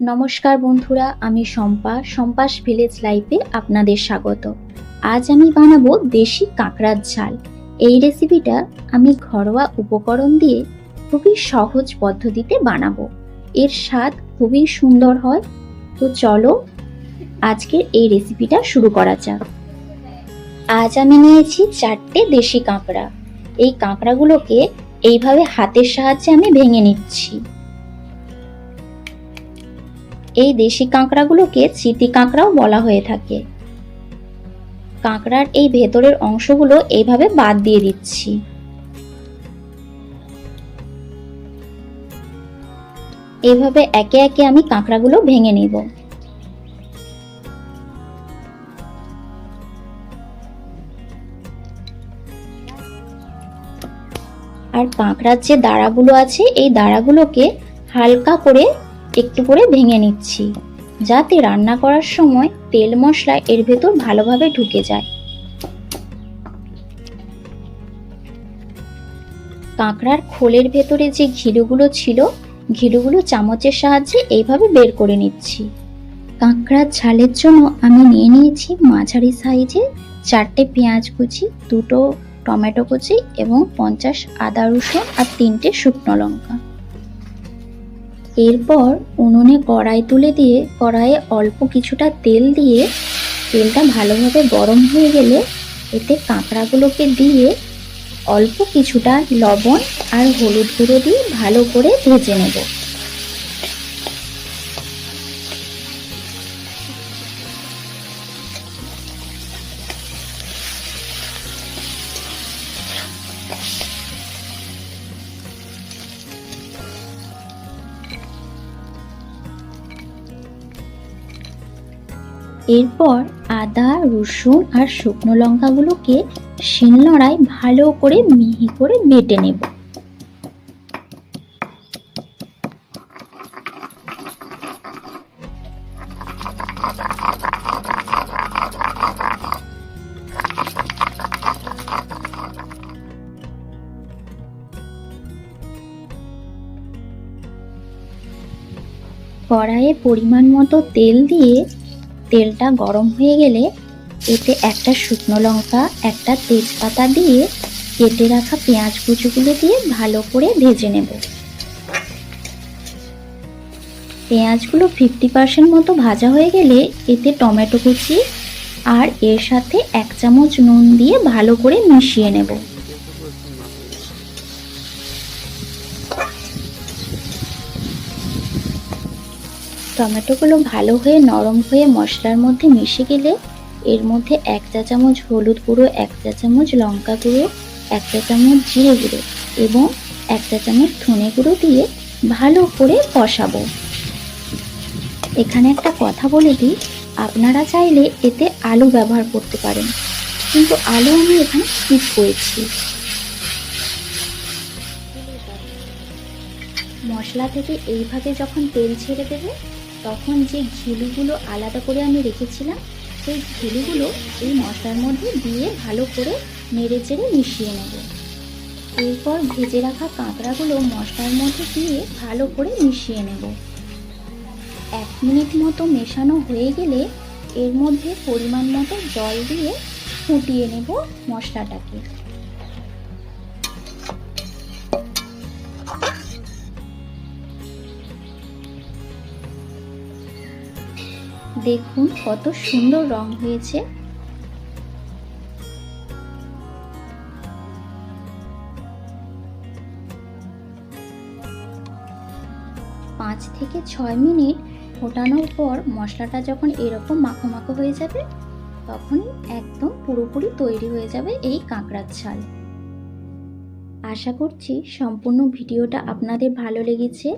নমস্কার বন্ধুরা, আমি শম্পা, শম্পাস ভিলেজ লাইফে আপনাদের স্বাগত। আজ আমি বানাবো দেশি কাঁকড়ার ঝাল। এই রেসিপিটা আমি ঘরোয়া উপকরণ দিয়ে খুবই সহজ পদ্ধতিতে বানাবো। এর স্বাদ খুবই সুন্দর হয়। তো চলো আজকের এই রেসিপিটা শুরু করা যাক। আজ আমি নিয়েছি চারটে দেশি কাঁকড়া। এই কাঁকড়াগুলোকে এইভাবে হাতের সাহায্যে আমি ভেঙে নিচ্ছি। এই দেশি কাঁকড়াগুলোকে চিতি কাঁকড়াও বলা হয়ে থাকে। কাঁকড়ার এই ভেতরের অংশগুলো এইভাবে বাদ দিয়ে দিচ্ছি। এইভাবে একে একে আমি কাঁকড়াগুলো ভেঙে নিব। আর কাঁকড়ার যে দাঁড়াগুলো আছে, এই দাঁড়াগুলোকে হালকা করে একটু করে ভেঙে নিচ্ছি। যাতে রান্না করার সময় তেল মশলা এর ভেতর ভালোভাবে ঢুকে যায়। কাঁকড়ার খোলের ভেতরে যে ঘিলুগুলো ছিল ঘিলুগুলো চামচের সাহায্যে এইভাবে বের করে নিচ্ছি। কাঁকড়ার ঝালের জন্য আমি নিয়ে নিয়েছি মাঝারি সাইজে চারটে পেঁয়াজ কুচি, দুটো টমেটো কুচি এবং পঞ্চাশ আদা রসুন আর তিনটে শুকনো লঙ্কা। এরপর উনুনে কড়াই তুলে দিয়ে কড়াইয়ে অল্প কিছুটা তেল দিয়ে তেলটা ভালোভাবে গরম হয়ে গেলে এতে কাঁকড়াগুলোকে দিয়ে অল্প কিছুটা লবণ আর হলুদ গুঁড়ো দিয়ে ভালো করে ভেজে নেব। এরপর আদা, রসুন আর শুকনো লঙ্কাগুলোকে শিলনোড়ায় ভালো করে মিহি করে বেটে নেব। কড়াইয়ে পরিমাণ মতো তেল দিয়ে তেলটা গরম হয়ে গেলে এতে একটা শুকনো লঙ্কা, একটা তেজপাতা দিয়ে কেটে রাখা পেঁয়াজ কুচুগুলো দিয়ে ভালো করে ভেজে নেব। পেঁয়াজগুলো ফিফটি পার্সেন্ট মতো ভাজা হয়ে গেলে এতে টমেটো কুচি আর এর সাথে এক চামচ নুন দিয়ে ভালো করে মিশিয়ে নেব। টমেটোগুলো ভালো হয়ে নরম হয়ে মশলার মধ্যে মিশে গেলে এর মধ্যে এক চা চামচ হলুদ গুঁড়ো, এক চা চামচ লঙ্কা গুঁড়ো, এক চা চামচ জিরে গুঁড়ো এবং এক চা চামচ ধনে গুঁড়ো দিয়ে ভালো করে কষাবো। এখানে একটা কথা বলে দিই, আপনারা চাইলে এতে আলু ব্যবহার করতে পারেন, কিন্তু আলু আমি এখানে স্কিপ করেছি। মশলা থেকে এইভাবে যখন তেল ছেড়ে দেবে তখন যে ঘিলুগুলো আলাদা করে আমি রেখেছিলাম, সেই ঘিলুগুলো এই মশলার মধ্যে দিয়ে ভালো করে নেড়ে চেড়ে মিশিয়ে নেব। এরপর ভেজে রাখা কাঁকড়াগুলো মশলার মধ্যে দিয়ে ভালো করে মিশিয়ে নেব। এক মিনিট মতো মেশানো হয়ে গেলে এর মধ্যে পরিমাণ মতো জল দিয়ে ফুটিয়ে নেব মশলাটাকে। দেখুন কত সুন্দর রং হয়েছে। পাঁচ থেকে ছয় মিনিট ফোটানোর পর মশলাটা যখন এরকম মাখো মাখো হয়ে যাবে, তখন একদম পুরোপুরি তৈরি হয়ে যাবে এই কাঁকড়ার ছাল আশা করছি সম্পূর্ণ ভিডিওটা আপনাদের ভালো লেগেছে।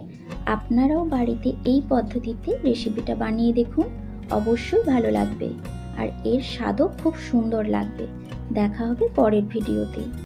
আপনারাও বাড়িতে এই পদ্ধতিতে রেসিপিটা বানিয়ে দেখুন। অবশ্যই ভালো লাগবে। আর এর স্বাদও খুব সুন্দর লাগবে। দেখা হবে পরের ভিডিওতে।